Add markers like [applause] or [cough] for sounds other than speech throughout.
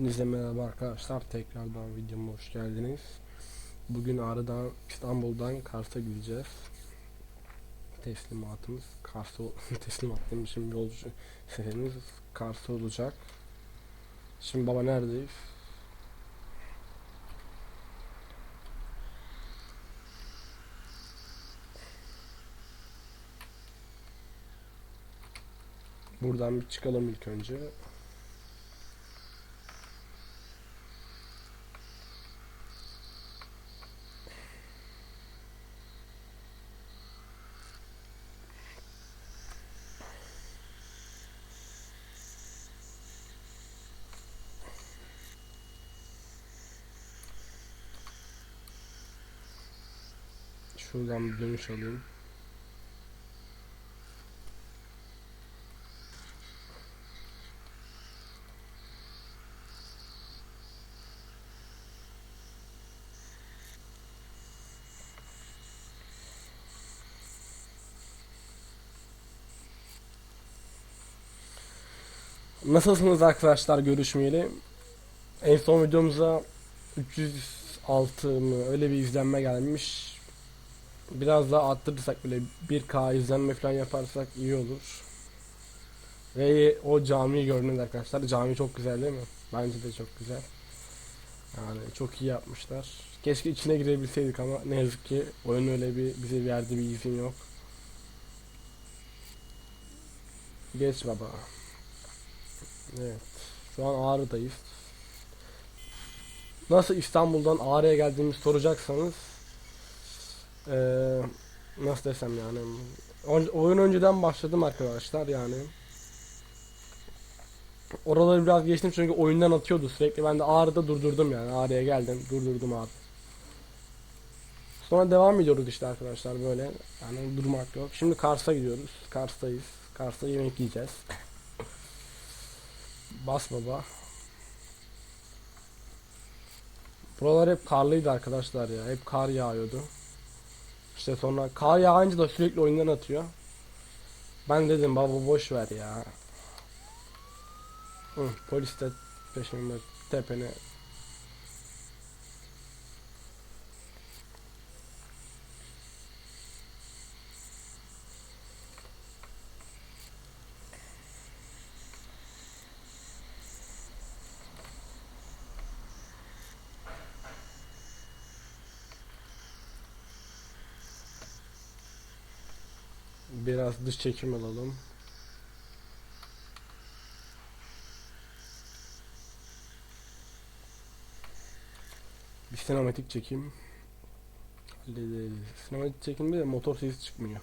Hepinize merhaba arkadaşlar. Tekrardan videoma hoş geldiniz. Bugün Ağrı'dan, İstanbul'dan Kars'a gideceğiz. Teslimatımız Kars'a [laughs] teslimat demişim yolcu seferimiz Kars'a olacak. Şimdi baba neredeyiz? Buradan bir çıkalım ilk önce. Şuradan bir dönüş alayım. Nasılsınız arkadaşlar görüşmeyeli? En son videomuza 306 mı öyle bir izlenme gelmiş. Biraz daha arttırırsak böyle 1K izlenme falan yaparsak iyi olur. Ve o camiyi gördünüz arkadaşlar. Cami çok güzel değil mi? Bence de çok güzel. Yani çok iyi yapmışlar. Keşke içine girebilseydik ama ne yazık ki oyun öyle bir bize verdiği bir izin yok. Geç baba. Evet. Şu an Ağrı'dayız. Nasıl İstanbul'dan Ağrı'ya geldiğimizi soracaksanız eee, nasıl desem yani oyun önceden başladım arkadaşlar yani. Oraları biraz geçtim çünkü oyundan atıyordu sürekli. Ben de Ağrı'da durdurdum yani. Ağrı'ya geldim, durdurdum abi. Sonra devam ediyoruz işte arkadaşlar böyle. Yani durmak yok. Şimdi Kars'a gidiyoruz. Kars'tayız. Kars'ta yemek yiyeceğiz. Bas baba. Buralar hep karlıydı arkadaşlar ya. Hep kar yağıyordu. İşte sonra kar yağınca da sürekli oyundan atıyor. Ben dedim baba boş ver ya. Hı, polis de peşimde tepene. Biraz dış çekim alalım. Bir sinematik çekim. Sinematik çekimde de motor sesi çıkmıyor.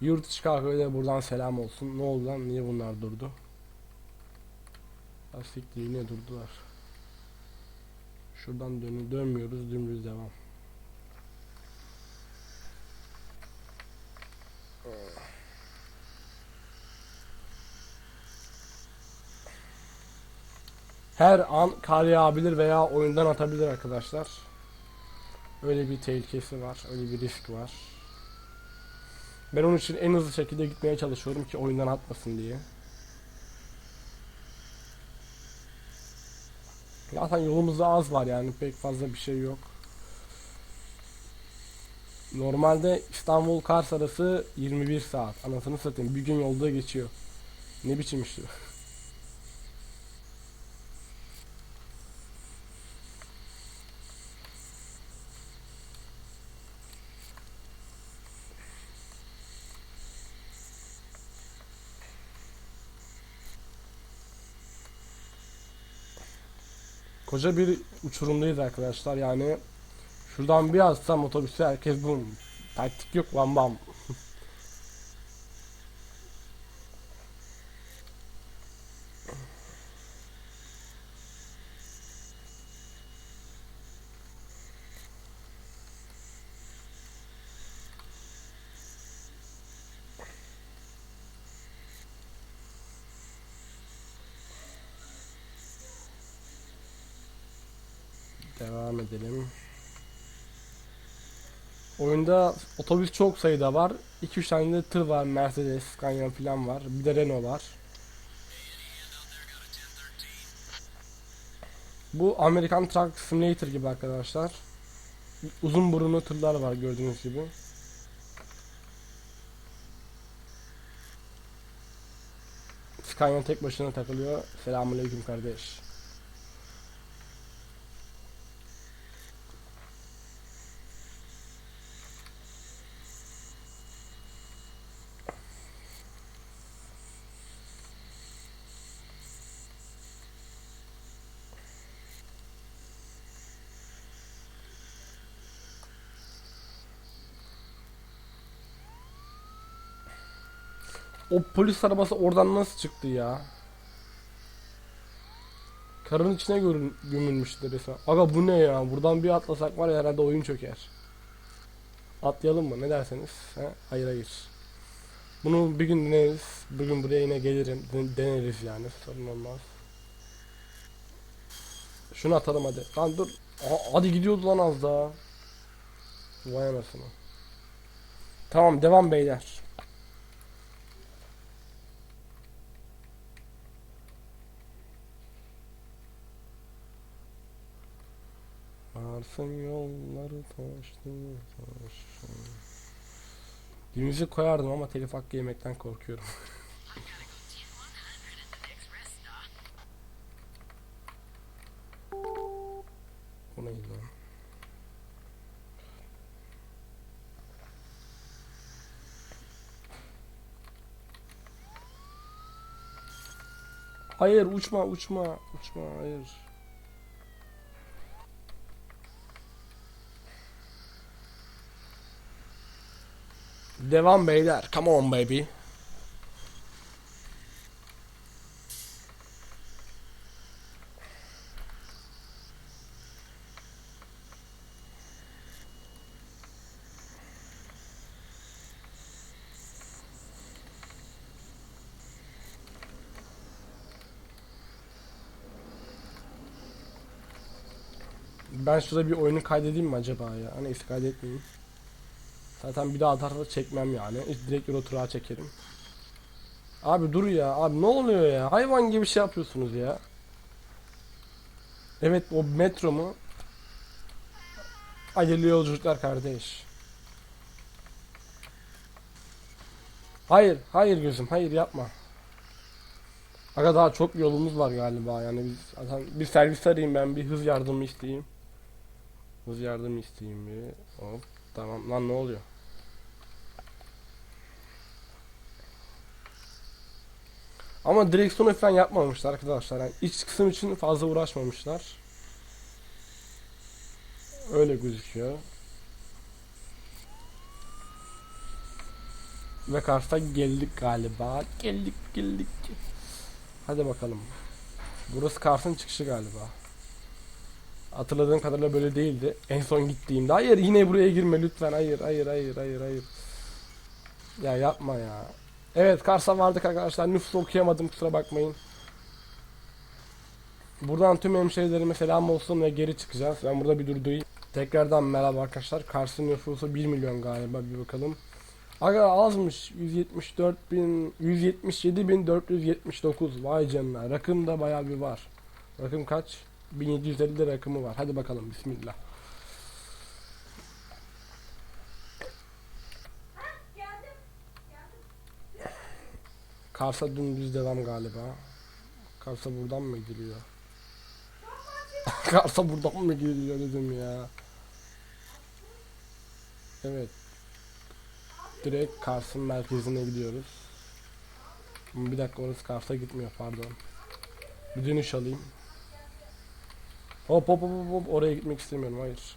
Yurt içi kahvede buradan selam olsun. Ne oldu lan? Niye bunlar durdu? Lastikli yine durdular. Şuradan dön dönmüyoruz. Dümdüz devam. Her an kar yağabilir veya oyundan atabilir arkadaşlar. Öyle bir tehlikesi var. Öyle bir risk var. Ben onun için en hızlı şekilde gitmeye çalışıyorum ki oyundan atmasın diye. Zaten yolumuzda az var yani pek fazla bir şey yok. Normalde İstanbul Kars arası 21 saat. Anasını satayım. Bir gün yolda geçiyor. Ne biçim işte. Koca bir uçurumdayız arkadaşlar. Yani şuradan bir atsam otobüse herkes bum taktik yok bam bam Devam edelim. Oyunda otobüs çok sayıda var. 2-3 tane de tır var. Mercedes, Scania falan var. Bir de Renault var. Bu Amerikan Truck Simulator gibi arkadaşlar. Uzun burunlu tırlar var gördüğünüz gibi. Scania tek başına takılıyor. Selamünaleyküm kardeş. O polis arabası oradan nasıl çıktı ya? Karın içine görün, gömülmüştü resmen. Aga bu ne ya? Buradan bir atlasak var ya herhalde oyun çöker. Atlayalım mı? Ne derseniz? He? Hayır hayır. Bunu bir gün deneriz. Bugün buraya yine gelirim. Den- deneriz yani. Sorun olmaz. Şunu atalım hadi. Lan dur. Aha, hadi gidiyordu lan az daha. Vay anasını. Tamam devam beyler. Varsın yolları taşlı taşlı. Bir müzik koyardım ama telif hakkı yemekten korkuyorum. [laughs] Bu neydi lan? Hayır uçma uçma uçma hayır. Devam beyler. Come on baby. Ben şurada bir oyunu kaydedeyim mi acaba ya? Neyse kaydetmeyeyim. Zaten bir daha atarsa çekmem yani. Direkt Euro Truck'a çekerim. Abi dur ya. Abi ne oluyor ya? Hayvan gibi şey yapıyorsunuz ya. Evet o metro mu? Hayırlı yolculuklar kardeş. Hayır, hayır gözüm, hayır yapma. Aga daha çok yolumuz var galiba yani biz zaten bir servis arayayım ben bir hız yardımı isteyeyim. Hız yardımı isteyeyim bir. Hop tamam lan ne oluyor? Ama direksiyonu falan yapmamışlar arkadaşlar. Yani iç kısım için fazla uğraşmamışlar. Öyle gözüküyor. Ve Kars'a geldik galiba. Geldik geldik. Hadi bakalım. Burası Kars'ın çıkışı galiba. Hatırladığım kadarıyla böyle değildi. En son gittiğimde. Hayır yine buraya girme lütfen. Hayır hayır hayır hayır hayır. Ya yapma ya. Evet Kars'a vardık arkadaşlar. Nüfusu okuyamadım kusura bakmayın. Buradan tüm hemşehrilerime selam olsun ve geri çıkacağız. Ben burada bir durdurayım. Tekrardan merhaba arkadaşlar. Kars'ın nüfusu 1 milyon galiba bir bakalım. Aga azmış 174 bin 177 bin 479 vay canına rakım da bayağı bir var. Rakım kaç? 1750 de rakımı var. Hadi bakalım bismillah. Kars'a dümdüz devam galiba. Kars'a buradan mı gidiliyor? [laughs] Kars'a buradan mı gidiliyor dedim ya. Evet. Direkt Kars'ın merkezine gidiyoruz. Bir dakika orası Kars'a gitmiyor pardon. Bir dönüş alayım. Hop hop hop hop oraya gitmek istemiyorum hayır.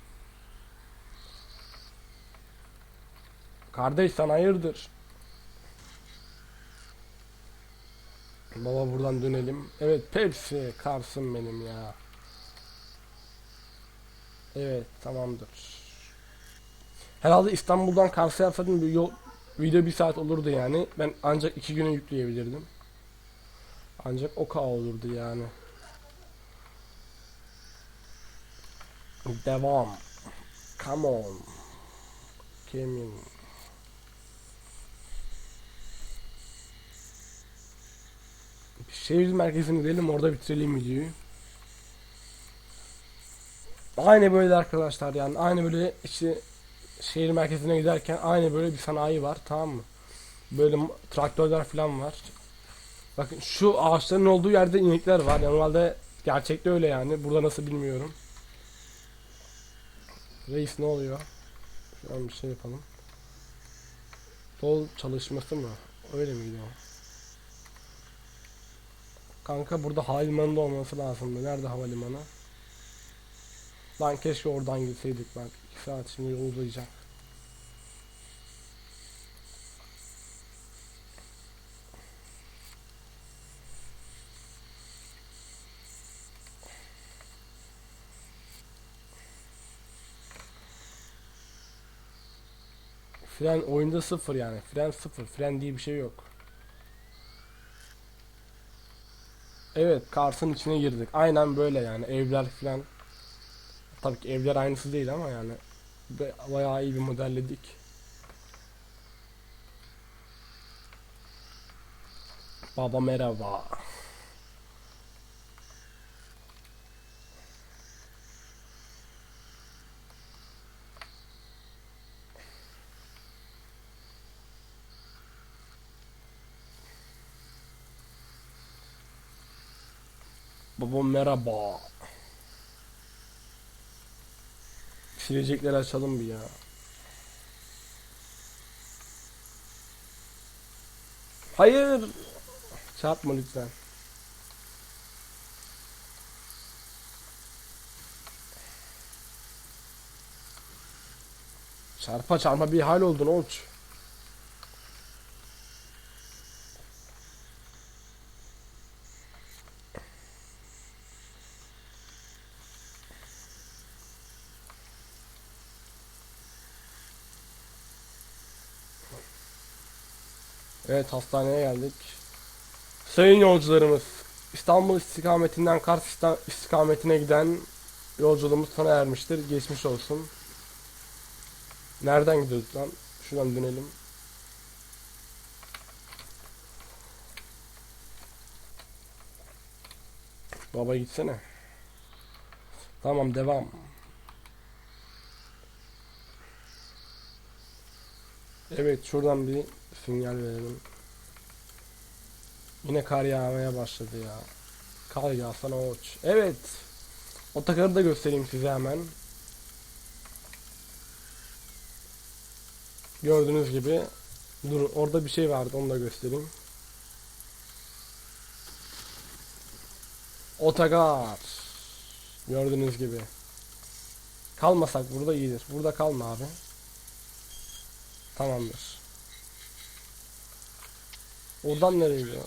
Kardeş sen hayırdır? Baba buradan dönelim. Evet Pepsi Kars'ım benim ya. Evet tamamdır. Herhalde İstanbul'dan Kars'a yapsaydım bir yol video bir saat olurdu yani. Ben ancak iki güne yükleyebilirdim. Ancak o kadar olurdu yani. Devam. Come on. Kimin? Şehir merkezine gidelim orada bitirelim videoyu. Aynı böyle arkadaşlar yani aynı böyle işte şehir merkezine giderken aynı böyle bir sanayi var tamam mı? Böyle traktörler falan var. Bakın şu ağaçların olduğu yerde inekler var. Normalde gerçekte öyle yani. Burada nasıl bilmiyorum. Reis ne oluyor? Şu an bir şey yapalım. Sol çalışması mı? Öyle miydi o? Kanka burada havalimanında olması lazımdı. Nerede havalimanı? Lan keşke oradan gitseydik bak. 2 saat şimdi yol uzayacak. Fren oyunda sıfır yani. Fren sıfır. Fren diye bir şey yok. Evet, Kars'ın içine girdik. Aynen böyle yani. Evler falan. Tabii ki evler aynısı değil ama yani bayağı iyi bir modelledik. Baba merhaba. Baba merhaba. Silecekleri açalım bir ya. Hayır. Çarpma lütfen. Çarpa çarpa bir hal oldun Oğuz. Evet hastaneye geldik. Sayın yolcularımız, İstanbul istikametinden Kars istikametine giden yolculuğumuz sona ermiştir. Geçmiş olsun. Nereden gidiyoruz lan? Şuradan dönelim. Baba gitsene. Tamam devam. Evet şuradan bir sinyal verelim. Yine kar yağmaya başladı ya. Kar yağsana oç. Evet. Otokarı da göstereyim size hemen. Gördüğünüz gibi. Dur orada bir şey vardı onu da göstereyim. Otogar. Gördüğünüz gibi. Kalmasak burada iyidir. Burada kalma abi. Tamamdır. Oradan nereye gidiyor?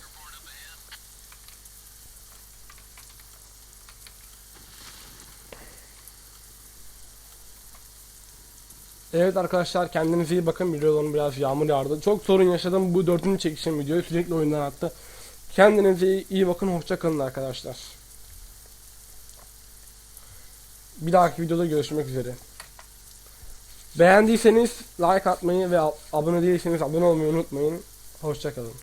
Evet arkadaşlar kendinize iyi bakın. Biliyorum biraz yağmur yağdı. Çok sorun yaşadım. Bu dördüncü çekişim videoyu sürekli oyundan attı. Kendinize iyi, bakın. Hoşça kalın arkadaşlar. Bir dahaki videoda görüşmek üzere. Beğendiyseniz like atmayı ve ab- abone değilseniz abone olmayı unutmayın. Hoşça kalın.